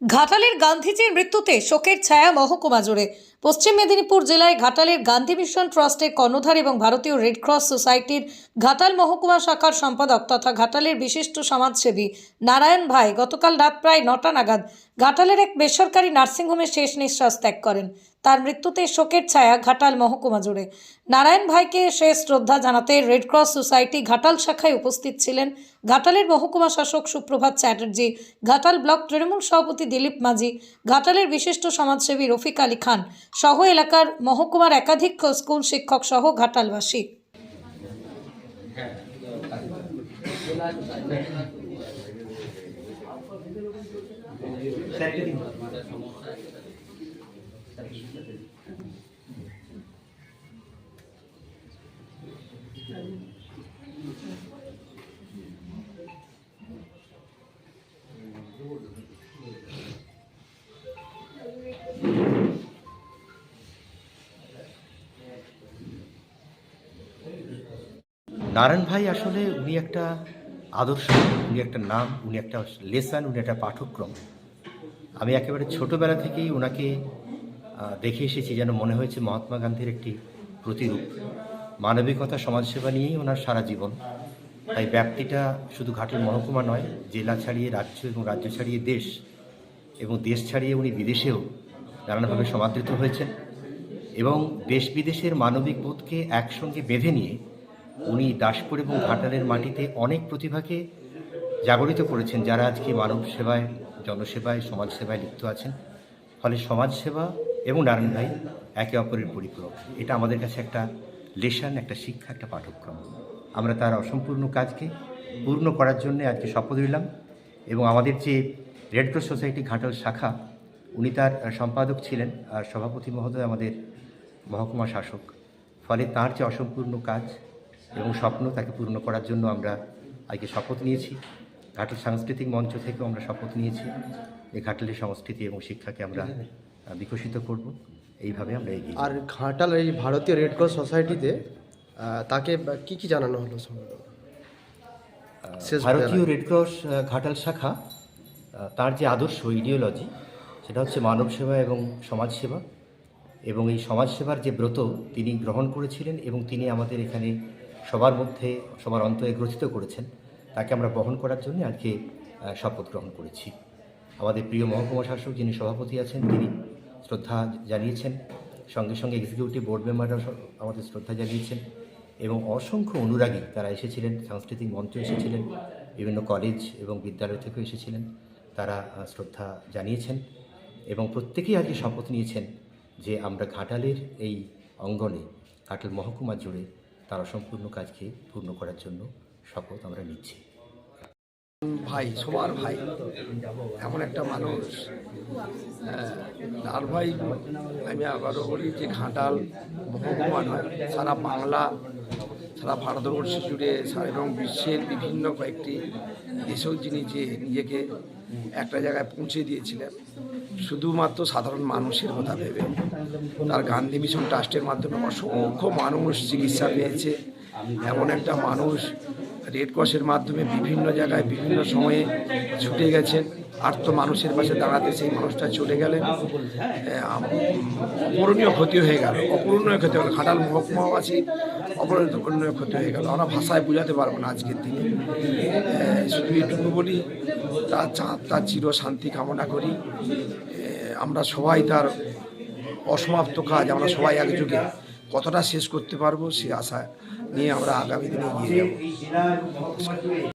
ঘাটালের গান্ধীজির মৃত্যুতে শোকের ছায়া মহকুমা জুড়ে। পশ্চিম মেদিনীপুর জেলায় ঘাটালের গান্ধী মিশন ট্রাস্টের কর্ণধার এবং ভারতীয় রেড ক্রস সোসাইটির ঘাটাল মহকুমা শাখার সম্পাদক তথা ঘাটালের বিশিষ্ট সমাজসেবী নারায়ণ ভাই গতকাল রাত প্রায় নটা নাগাদ ঘাটালের এক বেসরকারি নার্সিংহোমে শেষ নিঃশ্বাস ত্যাগ করেন। তার মৃত্যুতে শোকের ছায়া ঘাটাল মহকুমা জুড়ে। নারায়ণ ভাইকে শেষ শ্রদ্ধা জানাতে রেড ক্রস সোসাইটি ঘাটাল শাখায় উপস্থিত ছিলেন ঘাটালের মহকুমা শাসক সুপ্রভাত চ্যাটার্জি, ঘাটাল ব্লক তৃণমূল সভাপতি দিলীপ মাঝি, ঘাটালের বিশিষ্ট সমাজসেবী রফিক আলী খান সহ এলাকার মহকুমার একাধিক স্কুল শিক্ষক সহ ঘাটালবাসী। নারায়ণ ভাই আসলে উনি একটা আদর্শ, উনি একটা নাম, উনি একটা লেসন, উনি একটা পাঠ্যক্রম আমি একেবারে ছোটোবেলা থেকেই ওনাকে দেখে এসেছি যেন মনে হয়েছে মহাত্মা গান্ধীর একটি প্রতিরূপ। মানবিকতা, সমাজসেবা নিয়েই ওনার সারা জীবন। তাই ব্যাপ্তিটা শুধু ঘাটের মহকুমা নয়, জেলা ছাড়িয়ে রাজ্য এবং রাজ্য ছাড়িয়ে দেশ এবং দেশ ছাড়িয়ে উনি বিদেশেও নানানভাবে সমাদৃত হয়েছেন এবং দেশ বিদেশের মানবিক বোধকে একসঙ্গে বেঁধে নিয়ে উনি দাসপুর এবং ঘাটালের মাটিতে অনেক প্রতিভাকে জাগরিত করেছেন, যারা আজকে মানব সেবায়, জনসেবায়, সমাজসেবায় লিপ্ত আছেন। ফলে সমাজসেবা এবং নারায়ণ ভাই একে অপরের পরিপূরক। এটা আমাদের কাছে একটা লেশন, একটা শিক্ষা, একটা পাঠ্যক্রম আমরা তার অসম্পূর্ণ কাজকে পূর্ণ করার জন্য আজকে শপথ নিলাম এবং আমাদের যে রেড ক্রস সোসাইটি ঘাটাল শাখা, উনি তার সম্পাদক ছিলেন আর সভাপতি মহোদয় আমাদের মহকুমা শাসক। ফলে তার যে অসম্পূর্ণ কাজ এবং স্বপ্ন তাকে পূর্ণ করার জন্য আমরা আজকে শপথ নিয়েছি। ঘাটাল সাংস্কৃতিক মঞ্চ থেকেও আমরা শপথ নিয়েছি। এই ঘাটালের সংস্কৃতি এবং শিক্ষাকে আমরা বিকশিত করব। এইভাবে আমরা এগিয়ে আর ঘাটাল এই ভারতীয় রেড ক্রস সোসাইটিতে তাকে কি কি জানানো হলো ভারতীয় রেড ক্রস ঘাটাল শাখা তার যে আদর্শ ইডিওলজি সেটা হচ্ছে মানব সেবা এবং সমাজ সেবা। এবং এই সমাজ সেবার যে ব্রত তিনি গ্রহণ করেছিলেন এবং তিনি আমাদের এখানে সবার মধ্যে, সবার অন্তরে গ্রথিত করেছেন। তাকে আমরা বহন করার জন্য আজকে শপথ গ্রহণ করেছি। আমাদের প্রিয় মহকুমা শাসক যিনি সভাপতি আছেন, তিনি শ্রদ্ধা জানিয়েছেন। সঙ্গে সঙ্গে এক্সিকিউটিভ বোর্ড মেম্বাররাও স- আমাদের শ্রদ্ধা জানিয়েছেন এবং অসংখ্য অনুরাগী তারা এসেছিলেন, সাংস্কৃতিক মঞ্চ এসেছিলেন, বিভিন্ন কলেজ এবং বিদ্যালয় থেকেও এসেছিলেন, তারা শ্রদ্ধা জানিয়েছেন এবং প্রত্যেকেই আজকে শপথ নিয়েছেন যে আমরা ঘাটালের এই অঙ্গনে, ঘাটাল মহকুমা জুড়ে তার অসম্পূর্ণ কাজকে পূর্ণ করার জন্য শপথ আমরা নিচ্ছি। ভাই, সবার ভাই, এমন একটা মানুষ তার আর ভাই, আমি আবারও বলি যে ঘাটাল নয় সারা বাংলা সারা ভারতবর্ষ জুড়ে এবং বিশ্বের বিভিন্ন কয়েকটি দেশেও যিনি যে নিজেকে একটা জায়গায় পৌঁছে দিয়েছিলেন, শুধুমাত্র সাধারণ মানুষের কথা ভেবে। তার গান্ধী মিশন ট্রাস্টের মাধ্যমে অসংখ্য মানুষ চিকিৎসা পেয়েছে। এমন একটা মানুষ রেড ক্রসের মাধ্যমে বিভিন্ন জায়গায় বিভিন্ন সময়ে ছুটে গেছেন। আর তো মানুষের পাশে দাঁড়াতে সেই মানুষটা চলে গেলেন। অপূরণীয় ক্ষতি হয়ে গেল। অপূরণীয় ক্ষতি হলো খাটাল মহকুমাবাসী অপূরণীয় ক্ষতি হয়ে গেল। আমরা ভাষায় বোঝাতে পারব না আজকের দিনে। শুধু এটুকু বলি, তার চাঁদ তার চির শান্তি কামনা করি। আমরা সবাই তার অসমাপ্ত কাজ, আমরা সবাই একযোগে কতটা শেষ করতে পারব সে আশা নিয়ে আমরা আগামী দিনে এগিয়ে যাব।